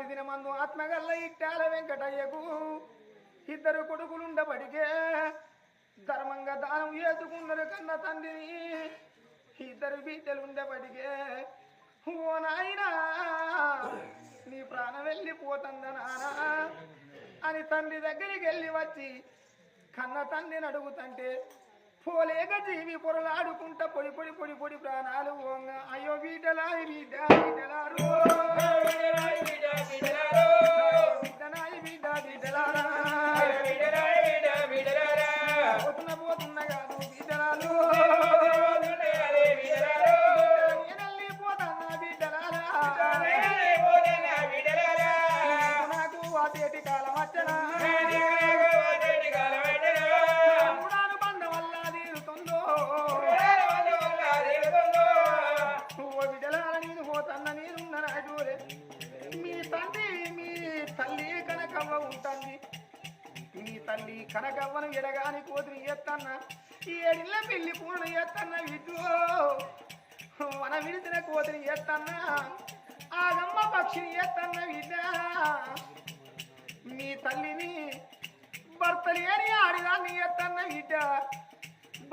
నాటి దినమందు ఆత్మగల్ల ఇట్టాల వెంకటయ్యకు. ఇద్దరు కొడుకులుండబడికే ధర్మంగా దానం చేసుకున్నారు కన్న తండ్రిని. ఇద్దరు బిడ్డలు ఉండబడికే ఓ నాయనా నీ ప్రాణం వెళ్ళిపోతుంద నానా? అని తండ్రి దగ్గరికి వెళ్ళి వచ్చి కన్న తండ్రిని అడుగుతంటే పోలేక జీవి పొరలాడుకుంటా పొడి పొడి పొడి పొడి ప్రాణాలు ఓంగ. అయ్యో వీటలాయి బిడ్డ వీటలారు బిడ్డనాయి తల్లి కనకవ్వను ఎడగాని కోతిని ఎత్తన్న ఈ ఏడిళ్ళ పెళ్ళి పూలను ఎత్తన్న విద్యో మన విడిచిన కోతిని ఎత్తన్న ఆగమ్మ పక్షిని ఎత్తన్న విద్య మీ తల్లిని భర్త అని ఆడిదాన్ని ఎత్తన్న విద్య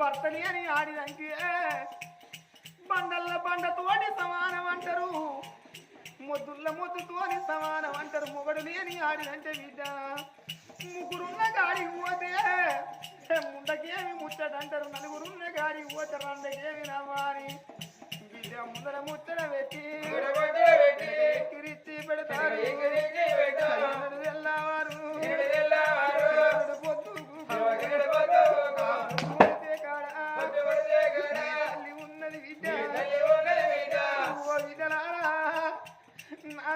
భర్త అని ఆడిదంటే బండల్ల బండతోటి సమానం అంటారు. ముద్దుల్ల ముద్దుతోని సమానం అంటారు. మొగడు లేని ఆడిదంటే బిడ్డ. ముగ్గురున్న గాడికి పోతే ముందకేమి ముచ్చటంటారు నలుగురున్న గాడికి పోతే రండకేమి నవ్వాలి. బిడ్డ ముందర ముచ్చట పెట్టి ఎక్కిరిచ్చి పెడతారు. ఎన్నడు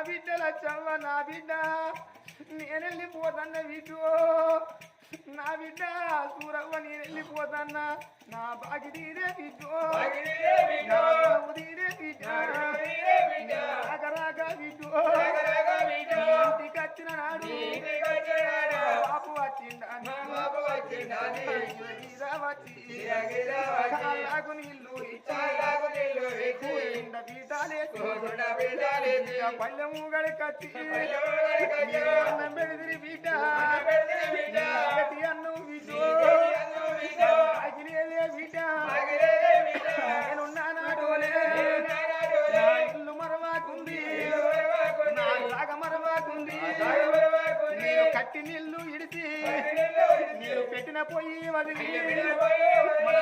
బిడ్డల చవ్వ నా బిడ్డ. నేనెళ్ళిపోతన్న బిడ్డు నా బిడ్డ సూరవ్వ నేనెళ్ళిపోతన్న నా బాగి తీరే బిడ్డు తీరే బిడ్డ రాక బిడ్డు ఇంటికి వచ్చిన నాడు బాపు వచ్చిండా కాళ్ళకు నీళ్ళు ఇచ్చి పల్లెము గడకచ్చి అన్నం పెడిదిరి గట్టి అన్నం బిడ్డ అగిలేదే బిడ్డ నేనున్నా నాడోలే నా ఇల్లు మరవాకుంది. నా సాగ మరవాకుంది. నేను కట్టి నీళ్ళు ఇడిచి మీరు పెట్టిన పొయ్యి వదిలి మన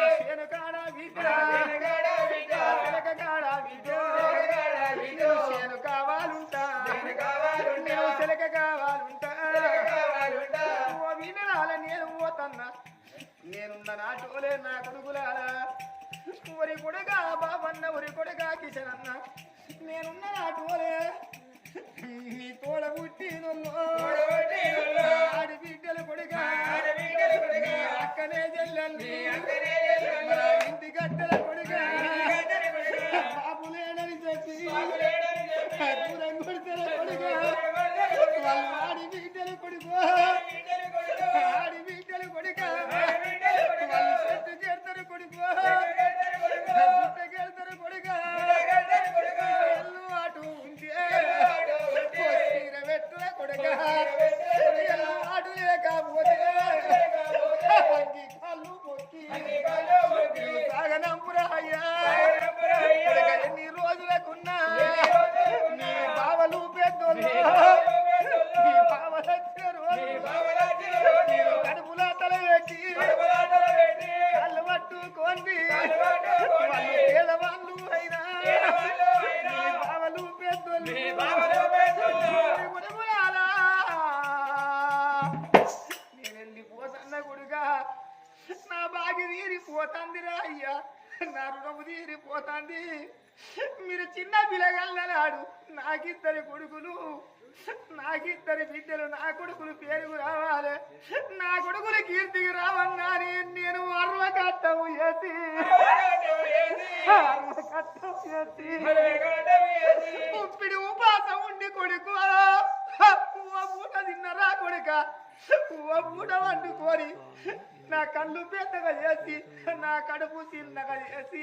నేను పోతన్నా నేనున్న నాటోలే నా కొడుకులారా ఒరి కొడుగా బాబన్న ఒరి కొడుగా కిషన్ అన్న నేనున్న నాటోలే నీ తోడ పుట్టినొల్లో ఆడి బిడ్డలు కొడుగా అక్కనే చెల్లెల్ని ఇంటి గడ్డల కొడుగా సాగనంపురా అయ్యా పోతాంది. మీరు చిన్న పిల్లగల్లనాడు నాకిద్దరి కొడుకులు. నాకిద్దరి బిడ్డలు. నా కొడుకులు పేరుకు రావాలి. నా కొడుకులు కీర్తికి రావన్నాని నేను అర్వ కట్టము చేసి అర్వ చేసి ఉప్పిడి ఉపాసం ఉండి కొడుకు. పూట తిన్నరా కొడుక? పూట వండుకొని నా కళ్ళు పెద్దగా చేసి నా కడుపు చిన్నగా చేసి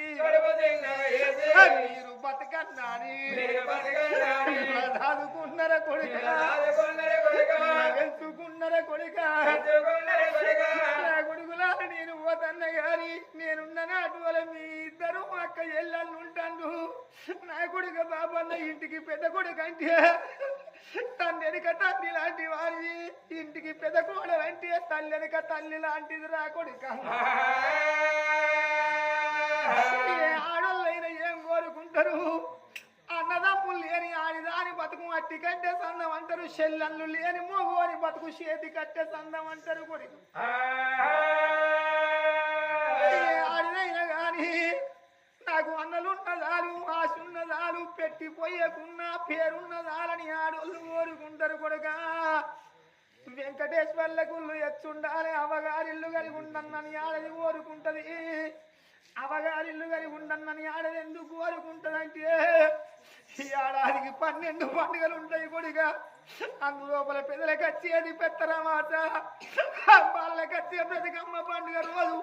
మీరు బతకన్నాని. చదువుకున్నర కొడుక వెళ్తుకున్నర కొడుక. పోతన్న గాని నేనున్న అటువల మీ ఇద్దరు మా అక్క ఎల్లలు ఉంటాను నా కొడుక బాబన్న ఇంటికి పెద్ద కొడుకు అంటే తల్లి తల్లి లాంటి వారి ఇంటికి పెద్ద కోడలు అంటే తల్లి తల్లి లాంటిది రా కొడుక. ఏ ఆడోళ్ళైనా ఏం కోరుకుంటారు? అన్నదమ్ములు లేని ఆడిదాని బతుకు అట్టి కట్టే సందం అంటారు. చెల్లెళ్ళు లేని మోగు అని బతుకు చేతి కట్టే సందం అంటారు కొడుకు. ఆడినైనా గాని నాకు అన్నలున్నదాలు ఆశున్నదాలు పేరున్న పేరున్నదాలని ఆడోళ్ళు కోరుకుంటారు కొడుక. వెంకటేశ్వర్ల గుళ్ళు ఎచ్చుండాలి అవగారిల్లు కలిగి ఉండన్నని ఆడది కోరుకుంటది అవగారిల్లు కలిగి ఉండన్నని ఆడది ఎందుకు కోరుకుంటదంటే ఈ ఏడాదికి పన్నెండు పండుగలు ఉంటాయి కొడుక. అందులోపల పెదలకు వచ్చేది పెత్తరమాట వాళ్ళకి వచ్చే బ్రతికమ్మ పండుగ రోజు.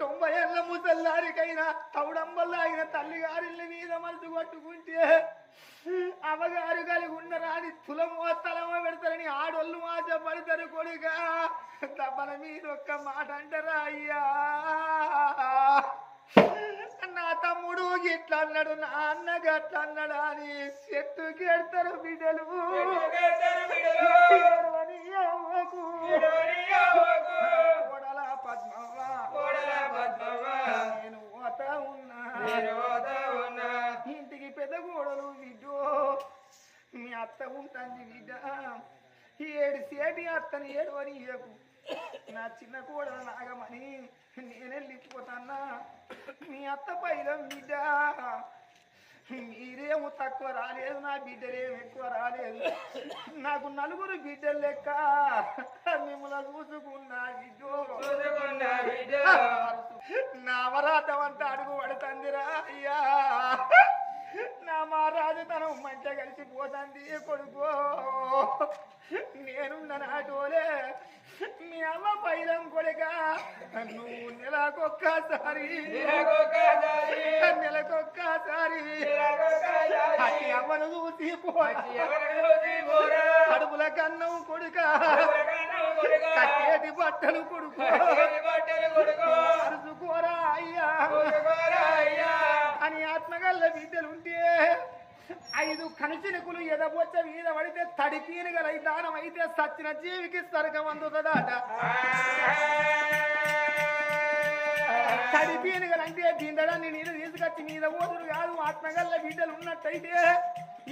తొంభై ఏళ్ళ ముసల్లారికైనా తౌడంబల్లా అయిన తల్లి గారిల్ని మీద మనసు కొట్టుకుంటే అవగారు కలిగి ఉన్నరాని తులమో తలమో పెడతారని ఆడోళ్ళు ఆశ పడతారు కొడుక. తప్పన మీద ఒక్క మాట అంటారా అయ్యా? నా తమ్ముడు గిట్లా అన్నాడు నా అన్న గట్ల అన్నాడు అని చెట్టు కేడతారు బిడ్డలు. అవ్వకు. ఇంటికి పెద్ద గోడలు బిడ్డో మీ అత్త ఉంటుంది బిడ్డ. ఈ ఏడు సేటి అత్తని ఏడవని ఏకు నా చిన్న కోడలు నాగమని నేను వెళ్ళిపోతానా మీ అత్త పైలం బిడ్డ. మీరేమో తక్కువ రాలేదు నా బిడ్డలేమో ఎక్కువ రాలేదు. నాకు నలుగురు బిడ్డలు లెక్క. మిమ్మల్ని చూసుకున్నా బిడ్డో. నా అంతా అడుగు పడుతుందిరా అయ్యా. నా మా రాజుతనం మంచిగా కలిసిపోతుంది కొడుకో. నేనున్న నాటోలే మీ అమ్మ పైలం కొడుక. నువ్వు నెలకొక్కసారి నెలకొక్కసారి అమ్మను చూసి కడుపుల కన్నం కొడుక. కట్టేటి బట్టలు కొడుకు అరుచుకోరా అయ్యా అని ఆత్మగల్ల బిడ్డలుంటే ఐదు కనిచినుకులు ఎదబొచ్చ మీద పడితే తడిపీనుగలై దానం అయితే సచ్చిన జీవికి స్వర్గం అందుతుందట. తడిపీనుగలు అంటే దిందడాన్ని నీళ్ళు తీసుకొచ్చి మీద ఓదురు కాదు. ఆత్మగల్ల బిడ్డలు ఉన్నట్టయితే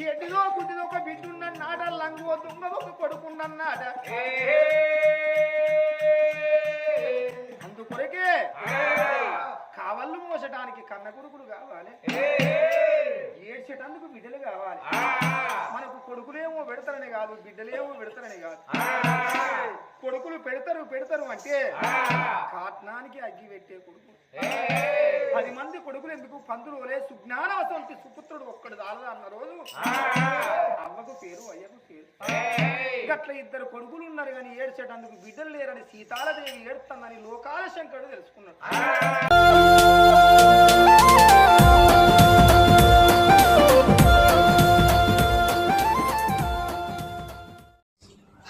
ఎడ్డిదో గుడ్డిదో ఒక బిడ్డ ఉన్న నాట లంగువ తుంగ ఒక కొడుకున్నన్నాట పెడతారని కాదు బిడ్డలేమో పెడతారని కాదు. కొడుకులు పెడతారు పెడతారు అంటే కాట్నానికి అగ్గి పెట్టే కొడుకు. పది మంది కొడుకులు ఎందుకు? పందులు ఒలే సుజ్ఞానవసంతి సుపుత్రుడు ఒక్కడు దాలదా అన్న రోజు? అవ్వకు పేరు అయ్యకు పేరు. గట్ల ఇద్దరు కొడుకులు ఉన్నారు కానీ ఏడ్చేటందుకు బిడ్డలు లేరని సీతాలదేవి ఏడుతుందని లోకాల శంకరుడు తెలుసుకున్నాడు.